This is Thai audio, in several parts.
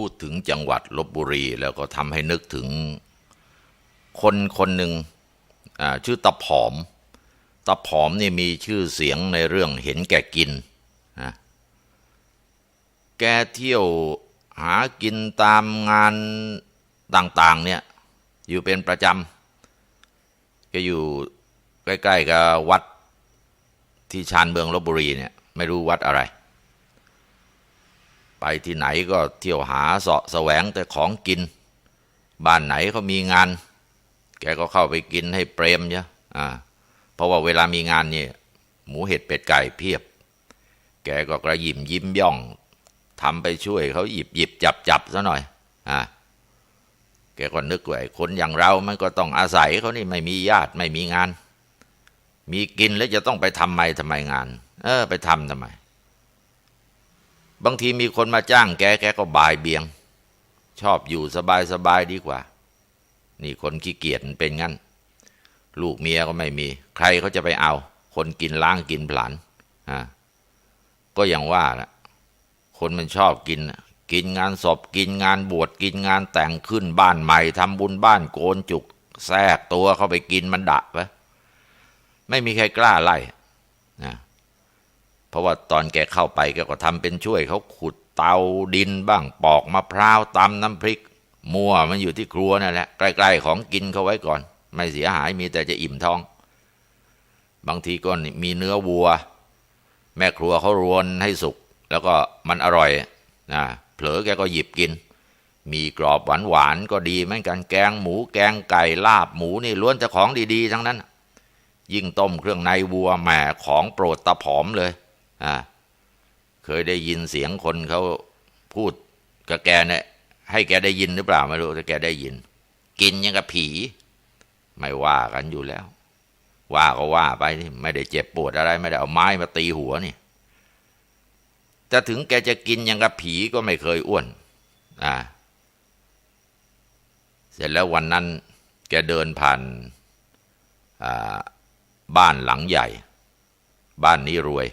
พูดถึงจังหวัดลบบุรีแล้วก็ทำให้นึกถึงคนคนหนึ่งชื่อตะผอม ตะผอมนี่มีชื่อเสียงในเรื่องเห็นแก่กินนะแกเที่ยวหากินตามงานต่าง ๆ เนี่ย อยู่เป็นประจำแกอยู่ใกล้ ๆ กับวัดที่ชานเมืองลบบุรีเนี่ย ไม่รู้วัดอะไร ไปที่ไหนก็เที่ยวหาเสาะแสวงแต่ของกิน บ้านไหนเขามีงาน แกก็เข้าไปกินให้เปรมเนี่ยอ่าเพราะว่าเวลามีงานเนี่ยหมูเห็ดเป็ดไก่เพียบ แกก็กระยิมยิ้มย่องทำไปช่วยเขาหยิบหยิบจับจับซะหน่อยอ่าแกก็นึกว่าไอ้คนอย่างเรา มันก็ต้องอาศัยเขานี่ไม่มีญาติไม่มีงาน มีกินแล้วจะต้องไปทำไมทำไมงาน เออ ไปทำทำไม บางทีมีคนมาจ้างแกแกก็บายเบียง ชอบอยู่สบายสบายดีกว่า นี่คนขี้เกียจเป็นงั้น ลูกเมียก็ไม่มี ใครเขาจะไปเอา คนกินล้างกินผลานอ่าก็อย่างว่าละคนมันชอบกิน กินงานศพกินงานบวชกินงานแต่งขึ้นบ้านใหม่ทำบุญบ้านโกนจุก แทรกตัวเข้าไปกินมันดะไปไม่มีใครกล้าไล่นะ เพราะว่าตอนแกเข้าไปแกก็ทำเป็นช่วยเขาขุดเตาดินบ้างปอกมะพร้าวตำน้ำพริก มัวมันอยู่ที่ครัวนั่นแหละใกล้ๆของกินเขาไว้ก่อน ไม่เสียหายมีแต่จะอิ่มท้อง บางทีก็มีเนื้อวัว แม่ครัวเขารวนให้สุก แล้วก็มันอร่อยนะเผลอแกก็หยิบกิน มีกรอบหวานหวานๆก็ดีเหมือนกันแกงหมูแกงไก่ลาบหมูนี่ล้วนแต่ของดีๆ ทั้งนั้น ยิ่งต้มเครื่องในวัวแหมของโปรดตะผอมเลย อ่าเคยได้ยินเสียงคนเขาพูดกับแกเนี่ยให้แกได้ยินหรือเปล่าไม่รู้แต่แกได้ยิน กินยังกับผี ไม่ว่ากันอยู่แล้ว ว่าก็ว่าไปนี่ไม่ได้เจ็บปวดอะไร ไม่ได้เอาไม้มาตีหัวนี่จะถึงแกจะกินยังกับผีก็ไม่เคยอ้วน อ่า เสร็จแล้ววันนั้น แกเดินผ่านอ่าบ้านหลังใหญ่ บ้านนี้รวย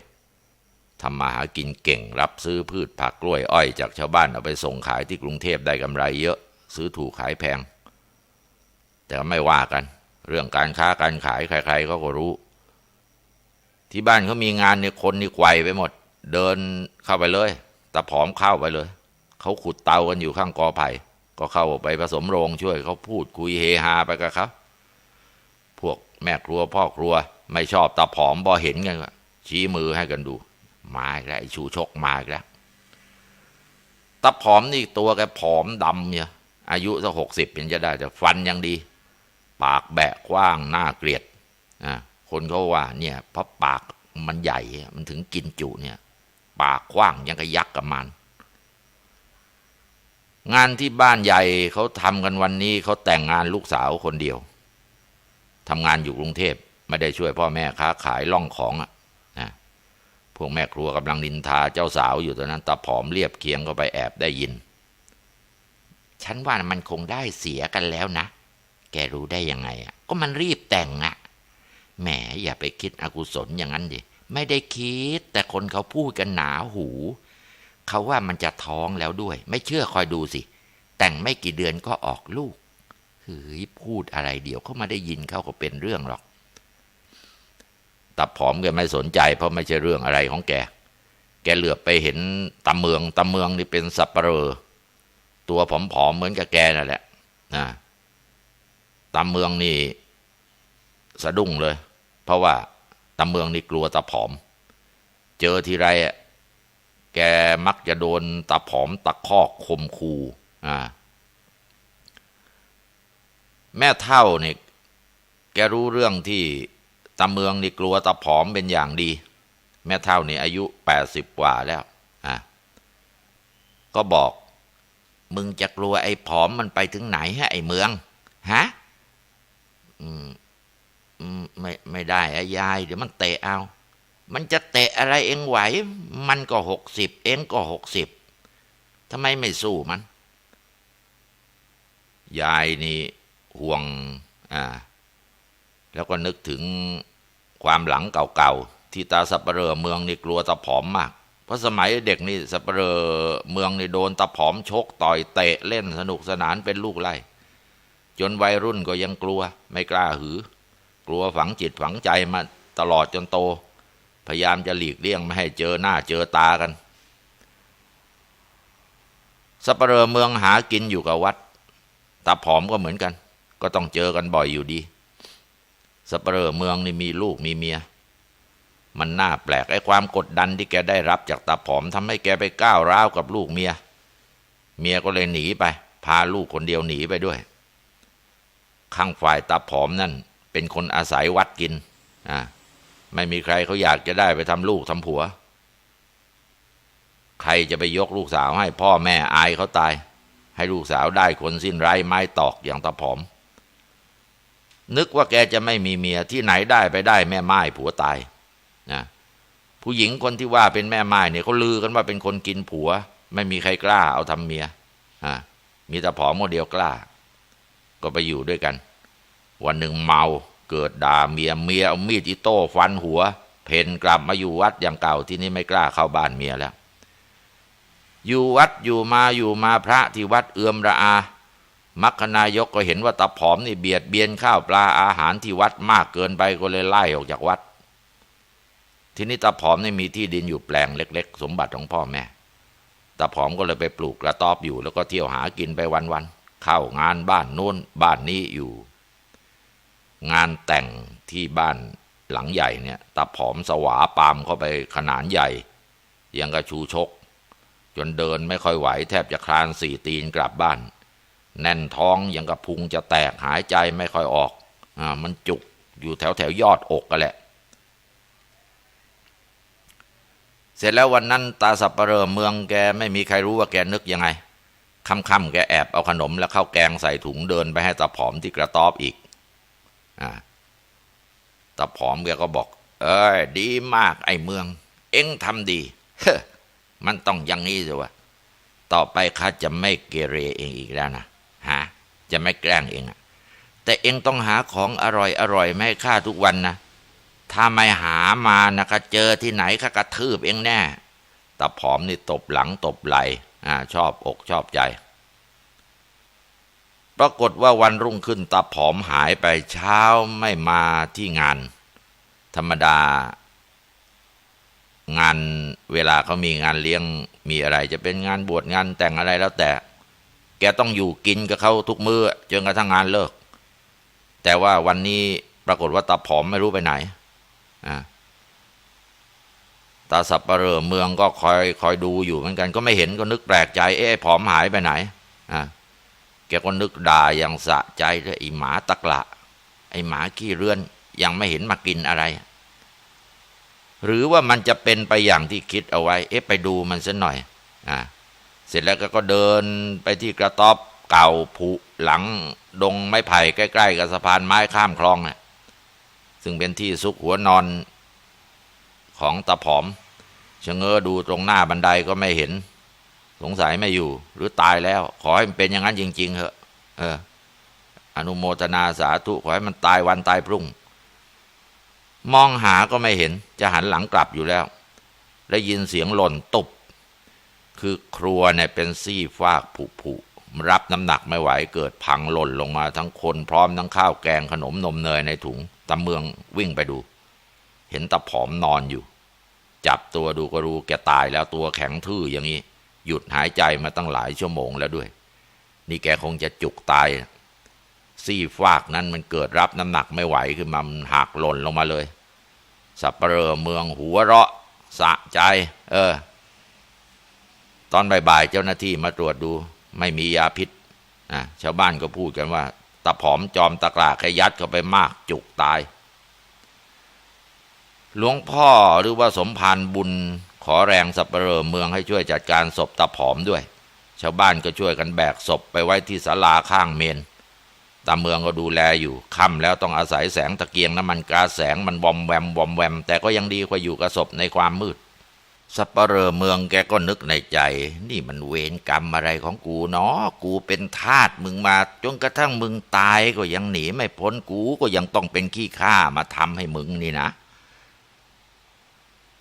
ทำมาหากินเก่ง รับซื้อพืชผักกล้วยอ้อยจากชาวบ้านเอาไปส่งขายที่กรุงเทพได้กำไรเยอะ ซื้อถูกขายแพง แต่ไม่ว่ากัน เรื่องการค้าการขายใครๆเขาก็รู้ ที่บ้านเขามีงานเนี่ยคนนี่ไกวไปหมด เดินเข้าไปเลยตะผอมเข้าไปเลย เขาขุดเตากันอยู่ข้างกอไผ่ก็เข้าไปผสมโรงช่วยเขาพูดคุยเฮฮาไปกับเขาพวกแม่ครัวพ่อครัว ไม่ชอบตะผอมพอเห็นกันชี้มือให้กันดู มาอีกแล้วไอ้ชูชกมาอีกแล้วตะผอมนี่ตัวแกผอมดำเนี่ยอายุสักหกสิบเป็นจะได้ แต่ฟันยังดี ปากแบะกว้างหน่าเกลียดอะคนเขาว่าเนี่ยเพราะปากมันใหญ่มันถึงกินจุเนี่ย ปากกว้างยังกระยักกับมัน งานที่บ้านใหญ่เขาทำกันวันนี้เขาแต่งงานลูกสาวคนเดียวทำงานอยู่กรุงเทพไม่ได้ช่วยพ่อแม่ค้าขายล่องของอะ พวกแม่ครัวกำลังนินทาเจ้าสาวอยู่ตอนนั้นตาผอมเรียบเคียงก็ไปแอบได้ยิน ฉันว่ามันคงได้เสียกันแล้วนะ แกรู้ได้ยังไงอะ ก็มันรีบแต่งอะ แหมอย่าไปคิดอกุศลอย่างนั้นดิไม่ได้คิด แต่คนเขาพูดกันหนาหู เขาว่ามันจะท้องแล้วด้วย ไม่เชื่อคอยดูสิ แต่งไม่กี่เดือนก็ออกลูกเฮ้ยพูดอะไรเดี๋ยวเขามาได้ยินเขาก็เป็นเรื่องหรอก ตับผอมแกไม่สนใจ เพราะไม่ใช่เรื่องอะไรของแก แกเหลือบไปเห็นตาเมืองตาเมืองนี่เป็นสับปะเรอตัวผอมๆเหมือนกับแกนั่นแหละนะตาเมืองนี่สะดุ้งเลย เพราะว่าตาเมืองนี่กลัวตาผอม เจอทีไรอะแกมักจะโดนตาผอมตะคอกคมคูอ่าแม่เท่าเนี่ยแกรู้เรื่องที่ ตาเมืองนี่กลัวตาผอมเป็นอย่างดี แม่เท่านี่อายุแปดสิบกว่าแล้วอะก็บอก มึงจะกลัวไอ้ผอมมันไปถึงไหนฮะไอ้เมืองฮะอืมไม่ไม่ได้อะยาย เดี๋ยวมันเตะเอา มันจะเตะอะไรเองไหว มันก็หกสิบเองก็หกสิบทำไมไม่สู้มัน ยายนี่ห่วง อ่า แล้วก็นึกถึงความหลังเก่าๆ ที่ตาสับปะเรอเมืองนี่กลัวตาผอมมาก เพราะสมัยเด็กนี่สัปเหร่อเมืองนี่โดนตะผอมชกต่อยเตะเล่นสนุกสนานเป็นลูกไล่จนวัยรุ่นก็ยังกลัวไม่กล้าหือ กลัวฝังจิตฝังใจมาตลอดจนโต พยายามจะหลีกเลี่ยงไม่ให้เจอหน้าเจอตากันสัปเหร่อเมืองหากินอยู่กับวัดตาผอมก็เหมือนกัน ก็ต้องเจอกันบ่อยอยู่ดี สัปเร่อเมืองนี่มีลูกมีเมีย มันน่าแปลกไอ้ความกดดันที่แกได้รับจากตาผอมทำให้แกไปก้าวร้าวกับลูกเมีย เมียก็เลยหนีไป พาลูกคนเดียวหนีไปด้วย ข้างฝ่ายตาผอมนั่น เป็นคนอาศัยวัดกินอ่าไม่มีใครเขาอยากจะได้ไปทำลูกทำผัว ใครจะไปยกลูกสาวให้พ่อแม่อายเขาตาย ให้ลูกสาวได้คนสิ้นไร้ไม้ตอกอย่างตาผอม นึกว่าแกจะไม่มีเมียที่ไหนได้ไปได้แม่ไม้ผัวตายนะผู้หญิงคนที่ว่าเป็นแม่ไม้เนี่ยเขาลือกันว่าเป็นคนกินผัว ไม่มีใครกล้าเอาทำเมียอ่ามีแต่ผอมโมเดียวกล้า ก็ไปอยู่ด้วยกัน วันหนึ่งเมาเกิดด่าเมียเมียเอามีดอิโต้ฟันหัว เพนกลับมาอยู่วัดอย่างเก่าที่นี่ไม่กล้าเข้าบ้านเมียแล้ว อยู่วัดอยู่มาอยู่มาพระที่วัดเอือมระอา มัคคนายกก็เห็นว่าตาผอมนี่เบียดเบียนข้าวปลาอาหารที่วัดมากเกินไปก็เลยไล่ออกจากวัด ทีนี้ตาผอมนี่มีที่ดินอยู่แปลงเล็ก ๆ สมบัติของพ่อแม่ตาผอมก็เลยไปปลูกกระต๊อบอยู่ แล้วก็เที่ยวหากินไปวันๆเข้างานบ้านโน้นบ้านนี้อยู่ งานแต่งที่บ้านหลังใหญ่เนี่ยตาผอมสวาปามเข้าไปขนาดใหญ่ยังกระชูชก จนเดินไม่ค่อยไหวแทบจะคลานสี่ตีนกลับบ้าน แน่นท้องยังกับพุงจะแตกหายใจไม่ค่อยออกอ่ามันจุกอยู่แถวแถวยอดอกกันแหละ เสร็จแล้ววันนั้นตาสับปะเรอเมืองแกไม่มีใครรู้ว่าแกนึกยังไงค่ำๆแกแอบเอาขนมและข้าวแกงใส่ถุงเดินไปให้ตาผอมที่กระต๊อบอีกอ่าตาผอมแกก็บอก เอ้ยดีมากไอ้เมือง เอ็งทำดีเฮ้มันต้องอย่างนี้สิวะต่อไปข้าจะไม่เกเรเองอีกแล้วนะ ฮะจะไม่แกล้งเองอะแต่เองต้องหาของอร่อยอร่อยๆมาให้ข้าทุกวันนะ ถ้าไม่หามานะข้าเจอที่ไหนข้ากระทืบเองแน่ตาผอมนี่ตบหลังตบไหลอ่าชอบอกชอบใจ ปรากฏว่าวันรุ่งขึ้นตาผอมหายไปเช้าไม่มาที่งาน ธรรมดา งานเวลาเขามีงานเลี้ยงมีอะไรจะเป็นงานบวชงานแต่งอะไรแล้วแต่ แกต้องอยู่กินกับเขาทุกมือ้อจนกระทั่งงานเลิก แต่ว่าวันนี้ปรากฏว่าตาผอมไม่รู้ไปไหนอ่าตาสับปะเหร่อเมืองก็คอยคอยดูอยู่เหมือนกันก็ไม่เห็นก็นึกแปลกใจ เอ๊ะผอมหายไปไหนอ่าแกก็นึกด่าอย่างสะใจเลยไอ้หมาตะกละ ไอ้หมาขี้เรือน ยังไม่เห็นมากินอะไร หรือว่ามันจะเป็นไปอย่างที่คิดเอาไว้ เอ๊ะไปดูมันสัหน่อย อ่า เสร็จแล้วก็เดินไปที่กระต๊อบเก่าผุหลังดงไม้ไผ่ใกล้ๆกับสะพานไม้ข้ามคลองน่ะซึ่งเป็นที่ซุกหัวนอนของตาผอมชะเง้อดูตรงหน้าบันไดก็ไม่เห็น สงสัยไม่อยู่ หรือตายแล้ว ขอให้มันเป็นอย่างนั้นจริง ๆเถอะเออ อนุโมทนาสาธุขอให้มันตายวันตายพรุ่ง มองหาก็ไม่เห็น จะหันหลังกลับอยู่แล้ว ได้ยินเสียงหล่นตุบ คือครัวเนี่ยเป็นซี่ฟากผุผุรับน้ำหนักไม่ไหวเกิดพังหล่นลงมาทั้งคนพร้อมทั้งข้าวแกงขนมนมเนยในถุงตาเมืองวิ่งไปดู เห็นตาผอมนอนอยู่ จับตัวดูก็รู้แกตายแล้วตัวแข็งทื่ออย่างนี้ หยุดหายใจมาตั้งหลายชั่วโมงแล้วด้วย นี่แกคงจะจุกตาย ซี่ฟากนั้นมันเกิดรับน้ำหนักไม่ไหวขึ้นมามันหักหล่นลงมาเลยสับเปลอเมืองหัวเราะสะใจ เออ ตอนบ่ายๆเจ้าหน้าที่มาตรวจดู ไม่มียาพิษอะชาวบ้านก็พูดกันว่าตาผอมจอมตะกร้าขยัดเข้าไปมากจุกตาย หลวงพ่อหรือว่าสมภารบุญขอแรงสับเปลอเมืองให้ช่วยจัดการศพตาผอมด้วย ชาวบ้านก็ช่วยกันแบกศพไปไว้ที่ศาลาข้างเมนตาเมืองก็ดูแลอยู่ค่ำแล้วต้องอาศัยแสงตะเกียงน้ำมันกาแสงมันบอมแวมบอมแวม แต่ก็ยังดีกว่าอยู่กับศพในความมืด สัปเหร่อเมืองแกก็นึกในใจ นี่มันเวรกรรมอะไรของกูเนาะกูเป็นทาสมึงมา จนกระทั่งมึงตายก็ยังหนีไม่พ้นกูก็ยังต้องเป็นขี้ข้ามาทำให้มึงนี่นะ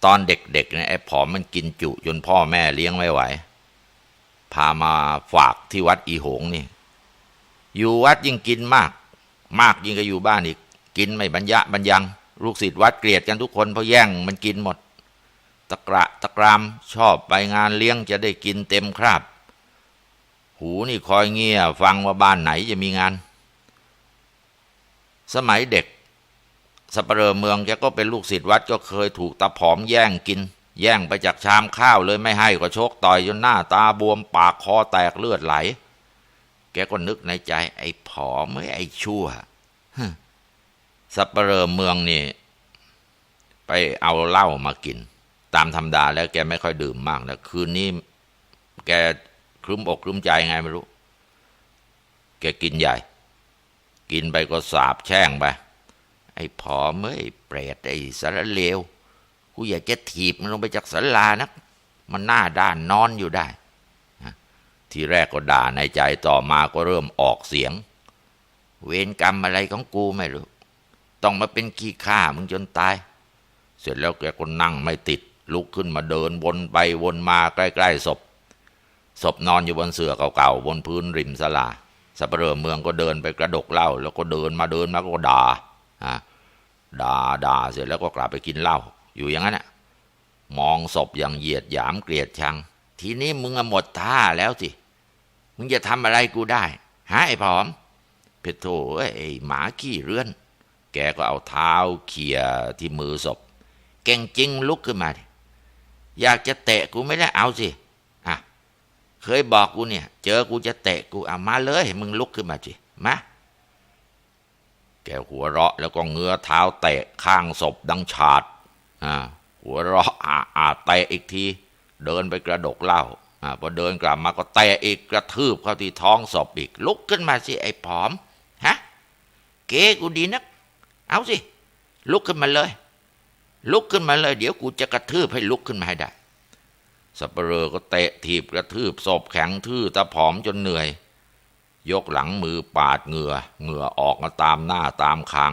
ตอนเด็กๆเนี่ยไอ้ผอมมันกินจุจนพ่อแม่เลี้ยงไม่ไหว พามาฝากที่วัดอีหงนี่ อยู่วัดยิ่งกินมาก มากยิ่งก็อยู่บ้านอีก กินไม่บรรยะบรรยัง ลูกศิษย์วัดเกลียดกันทุกคนเพราะแย่งมันกินหมด ตะกระตะกรามชอบไปงานเลี้ยงจะได้กินเต็มคราบ หูนี่คอยเงี่ยฟังว่าบ้านไหนจะมีงาน สมัยเด็กสัปเหร่เมืองแกก็เป็นลูกศิษย์วัดก็เคยถูกตาผอมแย่งกิน แย่งไปจากชามข้าวเลยไม่ให้ก็โชกต่อยจนหน้าตาบวมปากคอแตกเลือดไหล แกก็นึกในใจ ไอ้ผอมไอ้ชั่วสัปเหร่เมืองนี่ ไปเอาเหล้ามากิน ตามธรรมดาแล้วแกไม่ค่อยดื่มมากนะคืนนี้แกครึ้มอกครึ้มใจไงไม่รู้ แกกินใหญ่ กินไปก็สาบแช่งไป ไอ้ผอมเอ้ยเปรตไอ้สารเลวกูอยากจะถีบมันลงไปจากสันลานักมันหน้าด้านนอนอยู่ได้ ทีแรกก็ด่าในใจต่อมาก็เริ่มออกเสียง เวรกรรมอะไรของกูไม่รู้ ต้องมาเป็นขี้ข้ามึงจนตาย เสร็จแล้วแกก็นั่งไม่ติด ลุกขึ้นมาเดินวนไปวนมาใกล้ๆศพ ศพนอนอยู่บนเสื่อเก่าๆบนพื้นริมศาลาสัปเหร่อเมืองก็เดินไปกระดกเหล้าแล้วก็เดินมาเดินมาก็ด่าอะด่าด่าเสร็จแล้วก็กลับไปกินเหล้าอยู่อย่างนั้นน่ะมองศพอย่างเหยียดหยามเกลียดชัง ทีนี้มึงอะหมดท่าแล้วสิมึงจะทำอะไรกูได้หาไอ้ผอม เพชรโถเอ้ยไอ้หมาขี้เรือน แกก็เอาเท้าเขี่ยที่มือศพเก่งจริงลุกขึ้นมาดิ อยากจะเตะกูไม่ได้เอาสิอะเคยบอกกูเนี่ย เจอกูจะเตะกูเอามาเลยมึงลุกขึ้นมาสิมาแกหัวเราะแล้วก็เงื้อเท้าเตะข้างศพดังฉาดอ่าหัวเราะอาอาเตะอีกที เดินไปกระดกเหล้าอ่าพอเดินกลับมาก็เตะอีกกระทืบเข้าที่ท้องศพอีก ลุกขึ้นมาสิไอ้ผอมฮะเก๋กูดีนัก เอาสิลุกขึ้นมาเลย ลุกขึ้นมาเลย เดี๋ยวกูจะกระทืบให้ลุกขึ้นมาให้ได้สัปเหร่อก็เตะถีบกระทืบศพแข็งทื่อตาผอมจนเหนื่อย ยกหลังมือปาดเหงื่อเหงื่อออกมาตามหน้าตามคาง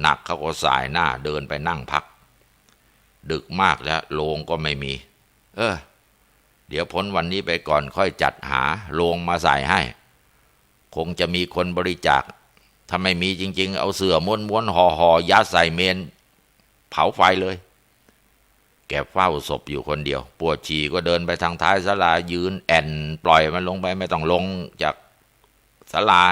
หนักเขาก็สายหน้าเดินไปนั่งพัก ดึกมากแล้วโลงก็ไม่มี เออ เดี๋ยวพ้นวันนี้ไปก่อนค่อยจัดหาโลงมาใส่ให้ คงจะมีคนบริจาคถ้าไม่มีจริง ๆ เอาเสื่อม้วนม้วนห่อห่อยัดใส่เมน เผาไฟเลย แกเฝ้าศพอยู่คนเดียว ปวดฉี่ก็เดินไปทางท้ายศาลายืน แอนปล่อยมันลงไปไม่ต้องลงจากศาลา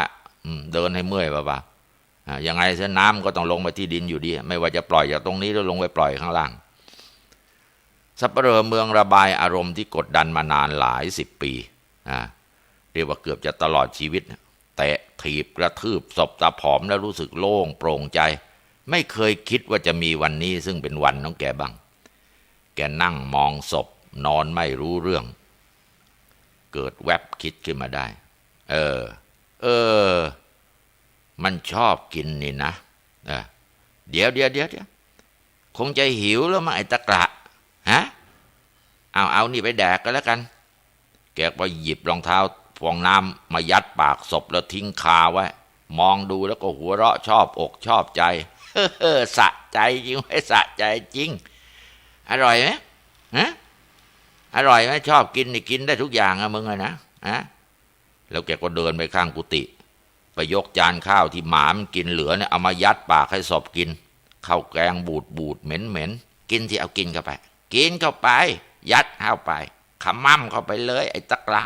เดินให้เมื่อยป่ะๆยังไงเส้นน้ำก็ต้องลงไปที่ดินอยู่ดี ไม่ว่าจะปล่อยจากตรงนี้หรือลงไปปล่อยข้างล่างสัปเหร่อเมืองระบายอารมณ์ที่กดดันมานานหลายสิบปีเรียกว่าเกือบจะตลอดชีวิต แตะถีบกระทืบศพตาผอมแล้วรู้สึกโล่งโปร่งใจ ไม่เคยคิดว่าจะมีวันนี้ซึ่งเป็นวันของแกบ้าง แกนั่งมองศพ นอนไม่รู้เรื่อง เกิดแวบคิดขึ้นมาได้ เออ เออ มันชอบกินนี่นะเออเดี๋ยวเดี๋ยวเดี๋ยวเดี๋ยวคงจะหิวแล้วมั้งไอ้ตะกระฮะเอาเอานี่ไปแดกก็แล้วกัน แกก็หยิบรองเท้าฟองน้ำมายัดปากศพแล้วทิ้งคาไว้ มองดูแล้วก็หัวเราะชอบอกชอบใจ สะใจจริงไว้สะใจจริง อร่อยไหมฮะอร่อยไหมชอบกินนี่กินได้ทุกอย่างอะมึงอะนะฮะแล้วแกก็เดินไปข้างกุฏิไปยกจานข้าวที่หมามกินเหลือเนี่ยเอามายัดปากให้ศพกินข้าวแกงบูดบูดเหม็นเหม็นกินที่เอากินเข้าไป กินเข้าไป ยัดเข้าไปขมั่มเข้าไปเลย ไอ้ตะกระ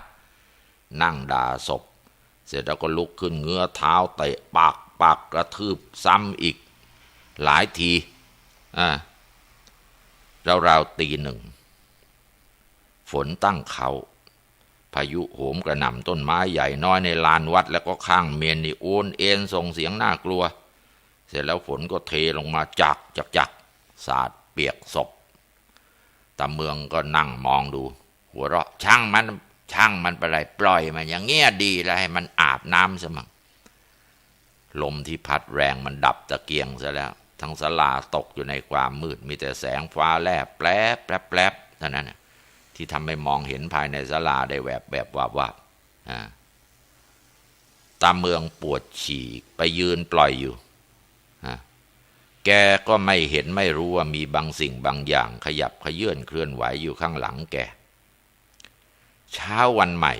นั่งด่าศพ เสร็จแล้วก็ลุกขึ้นเงื้อเท้าเตะปากปากกระทืบซ้ำอีก หลายทีอ่าราวๆตีหนึ่ง ฝนตั้งเขา พายุโหมกระหน่ำต้นไม้ใหญ่น้อยในลานวัด แล้วก็ข้างเมนนี่โอนเอ็นส่งเสียงน่ากลัว เสร็จแล้วฝนก็เทลงมาจักจักจักสาดเปียกศพตาเมืองก็นั่งมองดู หัวเราะช่างมันช่างมันไปไรปล่อยมันอย่างเงี้ยดีแล้วให้มันอาบน้ำซะมั่งลมที่พัดแรงมันดับตะเกียงซะแล้ว ทั้งสลาตกอยู่ในความมืด มีแต่แสงฟ้าแลบแปลบแปลบแปลบเท่านั้นที่ทำให้มองเห็นภายในศาลาได้แวบแบบวาบวาบตาเมืองปวดฉี่ไปยืนปล่อยอยู่แกแกก็ไม่เห็นไม่รู้ว่ามีบางสิ่งบางอย่างขยับขยื่นเคลื่อนไหวอยู่ข้างหลังแก เช้าวันใหม่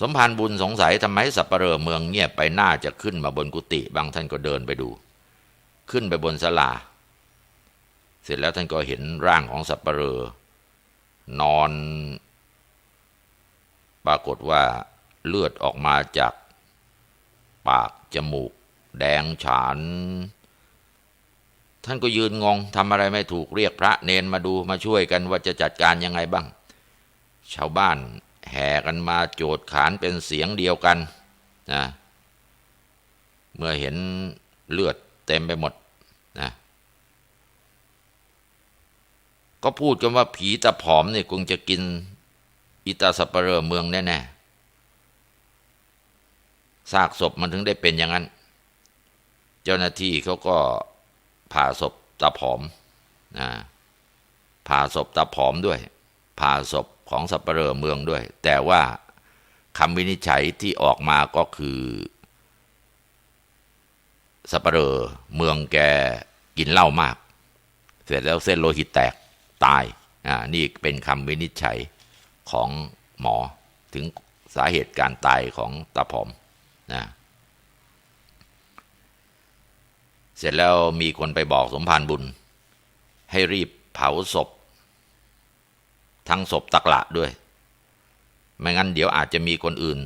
สมภารบุญสงสัยทำไมสับปเหร่อเมืองเงียบไปน่าจะขึ้นมาบนกุฏิบางท่านก็เดินไปดู ขึ้นไปบนศาลา เสร็จแล้วท่านก็เห็นร่างของสับปเหร่อนอน ปรากฏว่าเลือดออกมาจากปากจมูก แดงฉาน ท่านก็ยืนงงทำอะไรไม่ถูกเรียกพระเนนมาดูมาช่วยกันว่าจะจัดการยังไงบ้าง ชาวบ้าน แห่กันมาโจดขานเป็นเสียงเดียวกันนะเมื่อเห็นเลือดเต็มไปหมดนะก็พูดกันว่าผีตาผอมเนี่ยคงจะกินอิตาสปเรอเมืองแน่ๆซากศพมันถึงได้เป็นอย่างนั้น เจ้าหน้าที่เขาก็ผ่าศพตาผอมนะผ่าศพตาผอมด้วย ผ่าศพ ของสัปเหร่อเมืองด้วย แต่ว่าคำวินิจฉัยที่ออกมาก็คือสัปเหร่อเมืองแกกินเหล้ามาก เสร็จแล้วเส้นโลหิตแตกตายอ่านี่เป็นคำวินิจฉัยของหมอถึงสาเหตุการตายของตาผอมนะเสร็จแล้วมีคนไปบอกสมภารบุญ ให้รีบเผาศพ ทั้งศพตะกละด้วย ไม่งั้นเดี๋ยวอาจจะมีคนอื่น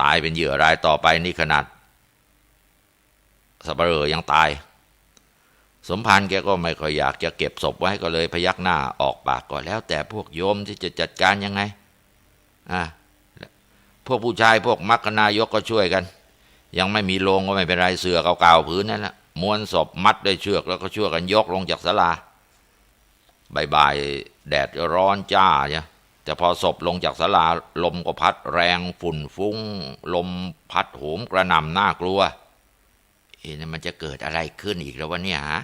ตายเป็นเหยื่อรายต่อไปนี่ขนาดสับเปลอยังตาย สมภารแกก็ไม่ค่อยอยากจะเก็บศพไว้ก็เลยพยักหน้าออกปากก็แล้ว แต่พวกโยมที่จะจัดการยังไงอ่าพวกผู้ชายพวกมักคณายกก็ช่วยกัน ยังไม่มีโลงก็ไม่เป็นไรเสือเก่าๆผืนนั่นแหละม้วนศพมัดด้วยเชือกแล้วก็ช่วยกันยกลงจากศาลาบ่าย แดดร้อนจ้าเนี่แต่พอศพลงจากศาลาลมก็พัดแรงฝุ่นฟุ้ง ลมพัดโหมกระหน่ำน่ากลัวเอ๊ะนี่มันจะเกิดอะไรขึ้นอีกแล้ววะเนี่ยฮะ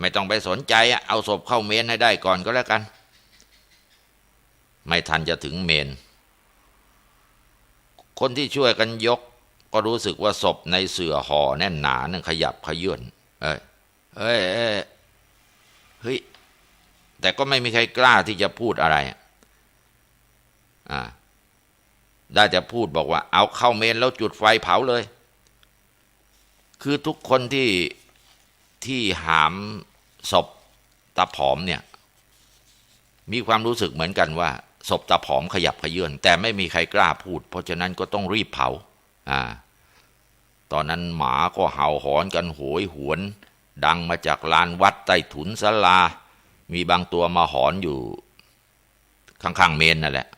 ไม่ต้องไปสนใจเอาศพเข้าเมนให้ได้ก่อนก็แล้วกัน ไม่ทันจะถึงเมน คนที่ช่วยกันยก ก็รู้สึกว่าศพในเสื่อห่อแน่นหนานั่นขยับขยื่นเอ้ยเอ้ยเฮ้ย แต่ก็ไม่มีใครกล้าที่จะพูดอะไรอ่าได้จะพูดบอกว่า เอาเข้าเมนแล้วจุดไฟเผาเลย คือทุกคนที่ที่หามศพตาผอมเนี่ย มีความรู้สึกเหมือนกันว่าศพตาผอมขยับขยื่นแต่ไม่มีใครกล้าพูด เพราะฉะนั้นก็ต้องรีบเผาอ่าตอนนั้นหมาก็เห่าหอนกันโหยหวน ดังมาจากลานวัดใต้ถุนศาลา มีบางตัวมาหอนอยู่ ข้างๆเมนนั่นแหละ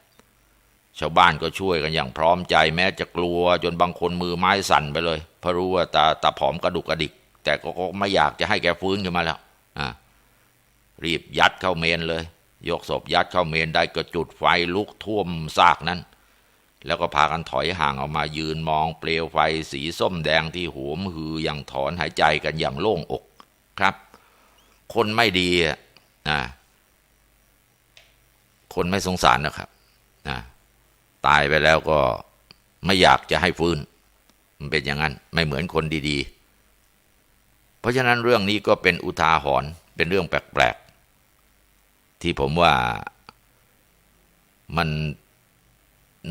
ชาวบ้านก็ช่วยกันอย่างพร้อมใจแม้จะกลัว จนบางคนมือไม้สั่นไปเลยเพราะรู้ว่าตาตาผอมกระดุกกระดิก แต่ก็ไม่อยากจะให้แกฟื้นขึ้นมาแล้วอ่ารีบยัดเข้าเมนเลย ยกศพยัดเข้าเมนได้ก็จุดไฟลุกท่วมซากนั้น แล้วก็พากันถอยห่างออกมายืนมองเปลวไฟสีส้มแดงที่หวมหืออย่างถอนหายใจกันอย่างโล่งอกครับ คนไม่ดีอะ นะคนไม่สงสารนะครับนะตายไปแล้วก็ไม่อยากจะให้ฟื้น มันเป็นอย่างนั้น ไม่เหมือนคนดี ๆ เพราะฉะนั้นเรื่องนี้ก็เป็นอุทาหรณ์เป็นเรื่องแปลกๆ ที่ผมว่ามัน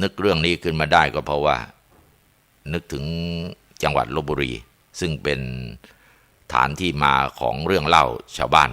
นึกเรื่องนี้ขึ้นมาได้ก็เพราะว่า นึกถึงจังหวัดลบบุรี ซึ่งเป็นฐานที่มาของเรื่องเล่าชาวบ้าน